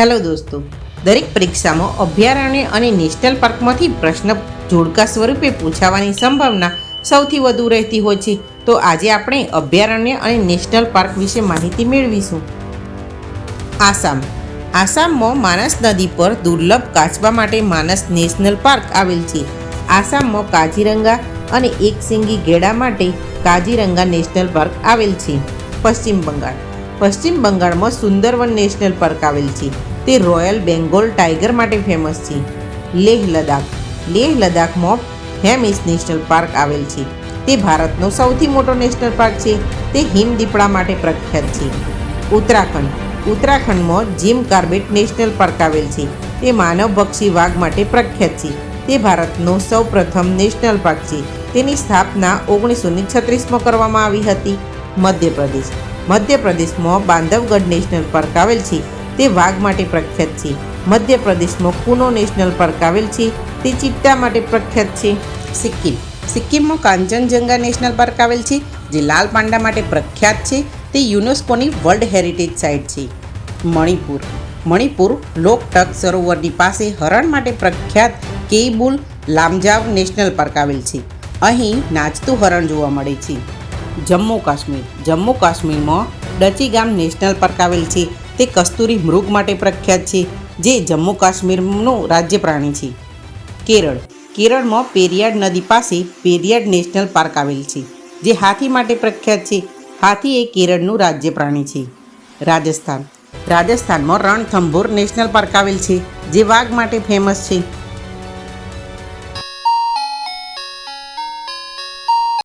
Hello દોસ્તો, દરેક પરીક્ષામાં અભયારણ્ય અને નેશનલ પાર્કમાંથી પ્રશ્ન જોડકા સ્વરૂપે પૂછાવાની સંભાવના સૌથી વધુ રહેતી હોય છે. તો આજે આપણે અભયારણ્ય અને નેશનલ પાર્ક વિશે માહિતી મેળવીશું. આસામ. આસામમાં માનસ નદી પર દુર્લભ કાચબા માટે માનસ નેશનલ પાર્ક આવેલ છે. આસામમાં કાજીરંગા અને એક સિંગી ગેડા માટે કાજીરંગા નેશનલ પાર્ક આવેલ છે. પશ્ચિમ બંગાળ. પશ્ચિમ બંગાળમાં સુંદરવન નેશનલ પાર્ક આવેલ છે. તે રોયલ બેંગોલ ટાઈગર માટે ફેમસ છે. લેહ લદાખ લેહ લદાખમાં હેમિસ નેશનલ પાર્ક આવેલ છે. તે ભારતનો સૌથી મોટો નેશનલ પાર્ક છે. તે હિમ દીપડા માટે પ્રખ્યાત છે. ઉત્તરાખંડ. ઉત્તરાખંડમાં જીમ કાર્બેટ નેશનલ પાર્ક આવેલ છે. તે માનવભક્ષી વાઘ માટે પ્રખ્યાત છે. તે ભારતનો સૌ પ્રથમ નેશનલ પાર્ક છે. તેની સ્થાપના ઓગણીસો ને છત્રીસમાં કરવામાં આવી હતી. મધ્યપ્રદેશ. મધ્યપ્રદેશમાં બાંધવગઢ નેશનલ પાર્ક આવેલ છે. તે વાઘ માટે પ્રખ્યાત છે. મધ્યપ્રદેશમાં કુનો નેશનલ પાર્ક આવેલ છે. તે ચિત્તા માટે પ્રખ્યાત છે. સિક્કિમ. સિક્કિમમાં કાંચનજંગા નેશનલ પાર્ક આવેલ છે, જે લાલ પાંડા માટે પ્રખ્યાત છે. તે યુનેસ્કોની વર્લ્ડ હેરિટેજ સાઇટ છે. મણિપુર. મણિપુર લોકટક સરોવરની પાસે હરણ માટે પ્રખ્યાત કેબુલ લામજાવ નેશનલ પાર્ક આવેલ છે. અહીં નાચતું હરણ જોવા મળે છે. જમ્મુ કાશ્મીર. જમ્મુ કાશ્મીરમાં ડચી ગામ નેશનલ પાર્ક આવેલ છે. તે કસ્તુરી મૃગ માટે પ્રખ્યાત છે, જે જમ્મુ કાશ્મીરનું રાજ્ય પ્રાણી છે. કેરળ. કેરળમાં પેરિયાડ નદી પાસે પેરિયાડ નેશનલ પાર્ક આવેલ છે, જે હાથી માટે પ્રખ્યાત છે. હાથી એ કેરળનું રાજ્ય પ્રાણી છે. રાજસ્થાન. રાજસ્થાનમાં રણથંભોર નેશનલ પાર્ક આવેલ છે, જે વાઘ માટે ફેમસ છે.